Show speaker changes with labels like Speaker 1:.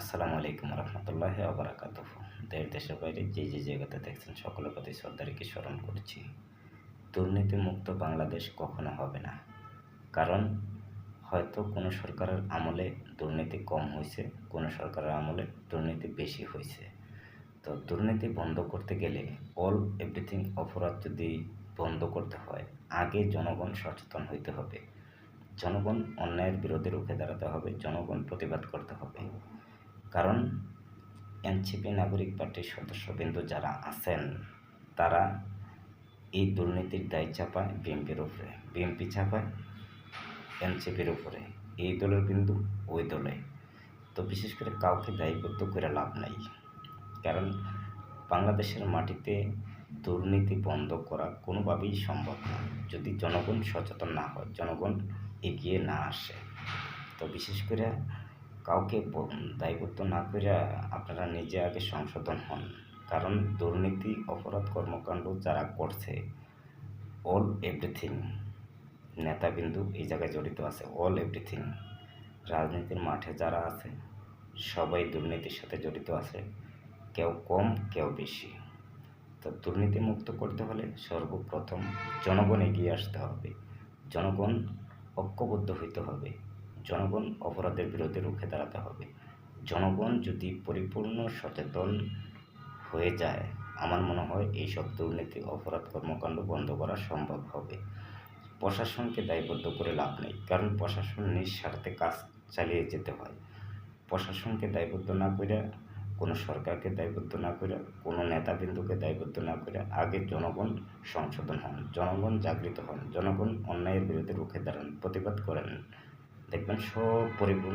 Speaker 1: আসসালামু আলাইকুম রহমতুল্লাহ আবরাকাত দেশ, দেশের বাইরে যে যে জায়গাতে দেখছেন সকলের প্রতি শ্রদ্ধাকে স্মরণ করছি। দুর্নীতিমুক্ত বাংলাদেশ কখনো হবে না। কারণ হয়তো কোনো সরকারের আমলে দুর্নীতি কম হয়েছে কোনো সরকারের আমলে দুর্নীতি বেশি হয়েছে তো দুর্নীতি বন্ধ করতে গেলে অল, এভরিথিং অপরাধ যদি বন্ধ করতে হয়, আগে জনগণ সচেতন হইতে হবে। জনগণ অন্যায়ের বিরুদ্ধে রুখে দাঁড়াতে হবে, জনগণ প্রতিবাদ করতে হবে। কারণ এনসিপি নাগরিক পার্টির সদস্যবৃন্দ যারা আছেন, তারা এই দুর্নীতির দায় চাপায় বিএনপির উপরে, বিএনপি চাপায় এনসিপির উপরে। এই দলের বিন্দু ওই দলে। তো বিশেষ করে কাউকে দায়বদ্ধ করে লাভ নাই। কারণ বাংলাদেশের মাটিতে দুর্নীতি বন্ধ করা কোনোভাবেই সম্ভব না। যদি জনগণ সচেতন না হয়, জনগণ এগিয়ে না আসে। তো বিশেষ করে কাউকে দায়বদ্ধ না করে আপনারা নিজে আগে সংশোধন হন। কারণ দুর্নীতি, অপরাধ, কর্মকাণ্ড যারা করছে অল এভরিথিং নেতাবিন্দু এই জায়গায় জড়িত আছে অল এভরিথিং রাজনীতির মাঠে যারা আছে, সবাই দুর্নীতির সাথে জড়িত আছে, কেউ কম, কেউ বেশি। তো দুর্নীতি মুক্ত করতে হলে সর্বপ্রথম জনগণ এগিয়ে আসতে হবে, জনগণ ঐক্যবদ্ধ হইতে হবে। জনগণ অপরাধের বিরুদ্ধে রুখে দাঁড়াতে হবে। জনগণ যদি পরিপূর্ণ সচেতন হয়ে যায়, আমার মনে হয় এইসব দুর্নীতি, অপরাধ, কর্মকাণ্ড বন্ধ করা সম্ভব হবে। প্রশাসনকে দায়বদ্ধ করে লাভ নেই, কারণ প্রশাসন নিঃস্বার্থে কাজ চালিয়ে যেতে হয়। প্রশাসনকে দায়বদ্ধ না করে, কোনো সরকারকে দায়বদ্ধ না করে, কোনো নেতাবিন্দুকে দায়বদ্ধ না করে আগে জনগণ সংশোধন হন। জনগণ জাগৃত হন, জনগণ অন্যায়ের বিরুদ্ধে রুখে দাঁড়ান, প্রতিবাদ করেন। দেখবেন সব পরিপূর্ণ